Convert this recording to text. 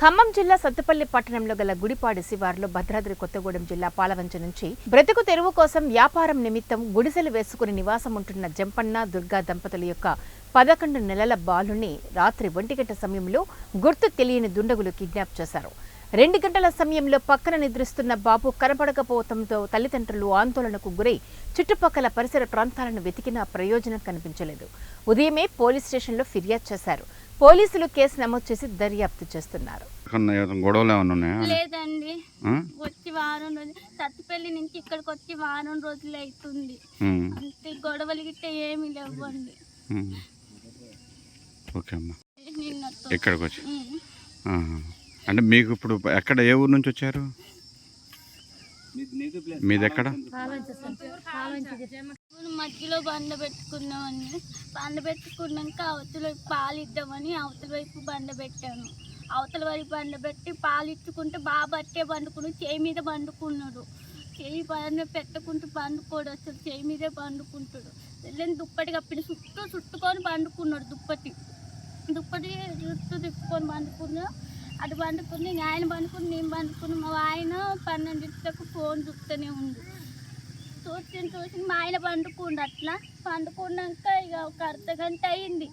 ఖమ్మం జిల్లా సత్తుపల్లి పట్టణంలో గల గుడిపాడు శివారులో భద్రాద్రి కొత్తగూడెం జిల్లా పాలవంచ నుంచి బ్రతుకు తెరువు కోసం వ్యాపారం నిమిత్తం గుడిసెలు వేసుకుని నివాసం ఉంటున్న జంపన్న దుర్గా దంపతుల యొక్క పదకొండు నెలల బాలుని రాత్రి ఒంటిగంట సమయంలో గుర్తు తెలియని దుండగులు కిడ్నాప్ చేశారు. రెండు గంటల సమయంలో పక్కన నిద్రిస్తున్న బాబు కనపడకపోవడంతో తల్లిదండ్రులు ఆందోళనకు గురై చుట్టుపక్కల పరిసర ప్రాంతాలను వెతికినా ప్రయోజనం కనిపించలేదు. ఉదయమే పోలీస్ స్టేషన్లో ఫిర్యాదు చేశారు. పోలీసులు కేసు నమోదు చేసి దర్యాప్తు చేస్తున్నారు. గొడవలు ఏమైనా ఉన్నాయా? లేదండి? వచ్చి వారం రోజులు సత్తుపల్లి నుంచి ఇక్కడికి వచ్చి వారం రోజులు అవుతుంది అంతే గొడవలు గిట్ట ఏమీ లేవండి. ఓకే అమ్మా. ఇక్కడికి వచ్చి. అంటే మీకు ఇప్పుడు ఎక్కడ ఏ ఊరు నుంచి వచ్చారు? మీది ఎక్కడ? మధ్యలో బండ పెట్టుకున్నామని బండ పెట్టుకున్నాక అవతల వైపు పాలు ఇద్దామని అవతల వైపు బండ పెట్టాను. అవతల వైపు బండ పెట్టి పాలు ఇచ్చుకుంటే బాబు అట్టే పండుకుని చేయి మీద పండుకున్నాడు. చేయి పైన పెట్టుకుంటూ పండుకోడు అసలు. చేయి మీదే పండుకుంటాడు. వెళ్ళని దుప్పటి కప్పిన చుట్టూ చుట్టుకొని పండుకున్నాడు దుప్పటి. దుప్పటి చుట్టూ తిప్పుకొని పండుకున్నా అటు పండుకుని ఆయన పండుకుని నేను పండుకుని మా ఆయన పన్నెండింటికి ఫోన్ చూస్తూనే ఉంది చూసి చూసి మా ఆయన పండుకుండు అట్లా. పండుకున్నాక ఇక ఒక అర్ధ గంట అయింది.